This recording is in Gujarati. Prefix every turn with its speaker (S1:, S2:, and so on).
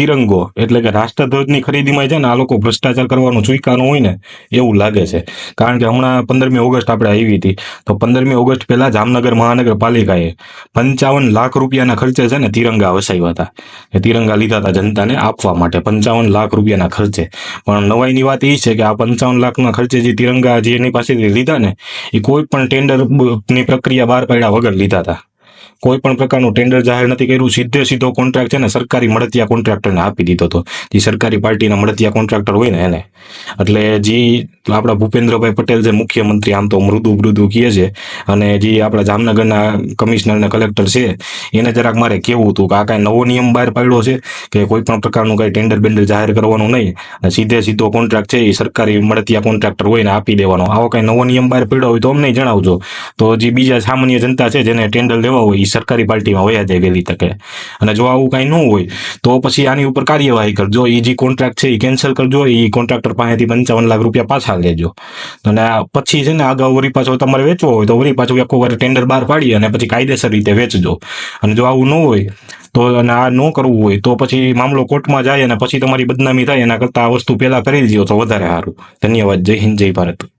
S1: તિરંગો એટલે કે રાષ્ટ્રધ્વજની ખરીદીમાં છે ને આ લોકો ભ્રષ્ટાચાર કરવાનું ચૂક્યાનું હોય ને એવું લાગે છે. કારણ કે હમણાં પંદરમી ઓગસ્ટ આપણે આવી હતી. તો પંદરમી ઓગસ્ટ પહેલા જામનગર મહાનગરપાલિકાએ પંચાવન લાખ રૂપિયાના ખર્ચે છે ને તિરંગા વસાવ્યા હતા. એ તિરંગા લીધા હતા જનતાને આપવા માટે. પંચાવન લાખ રૂપિયાના ખર્ચે. પણ નવાઈની વાત એ છે કે આ પંચાવન લાખના ખર્ચે જે તિરંગા જે એની પાસેથી લીધા ને, એ કોઈ પણ ટેન્ડરની પ્રક્રિયા બહાર પાડ્યા વગર લીધા હતા. કોઈ પણ પ્રકારનું ટેન્ડર જાહેર નથી કર્યું. સીધે સીધો કોન્ટ્રાક્ટ છે ને સરકારી મળતિયા કોન્ટ્રાક્ટરને આપી દીધો હતો જે સરકારી પાર્ટીના મળતિયા કોન્ટ્રાક્ટર હોય ને એને. એટલે જે, આપણા ભૂપેન્દ્રભાઈ પટેલ જે મુખ્યમંત્રી, આમ તો મૃદુ મૃદુ કહે છે. અને જે, આપણા જામનગરના કમિશનર ને કલેક્ટર છે, એને જરાક મારે કેવું હતું કે આ કાંઈ નવો નિયમ બહાર પાડ્યો છે કે કોઈ પણ પ્રકારનું કાંઈ ટેન્ડર બેન્ડર જાહેર કરવાનું નહીં. અને સીધે સીધો કોન્ટ્રાક્ટ છે એ સરકારી મળતિયા કોન્ટ્રાક્ટર હોય ને આપી દેવાનો. આવો કાંઈ નવો નિયમ બહાર પડ્યો હોય તો અમને જણાવજો. તો જે, બીજા સામાન્ય જનતા છે જેને ટેન્ડર લેવા હોય એ સરકારી પાર્ટીમાં વયા જાય વહેલી તકે. અને જો આવું કાંઈ ન હોય, તો પછી આની ઉપર કાર્યવાહી કરજો. એ જે કોન્ટ્રાક્ટ છે એ કેન્સલ કરજો. એ કોન્ટ્રાક્ટર પાસેથી પંચાવન લાખ રૂપિયા પાછા લેજો. અને પછી છે ને અગાઉ વળી પાછો તમારે વેચવો હોય તો વળી પાછું આખો વાર ટેન્ડર બહાર પાડી અને પછી કાયદેસર રીતે વેચજો. અને જો આવું ન હોય તો અને આ ન કરવું હોય તો પછી મામલો કોર્ટમાં જાય અને પછી તમારી બદનામી થાય એના કરતાં આ વસ્તુ પહેલાં કરી દીધો તો વધારે સારું. ધન્યવાદ. જય હિન્દ, જય ભારત.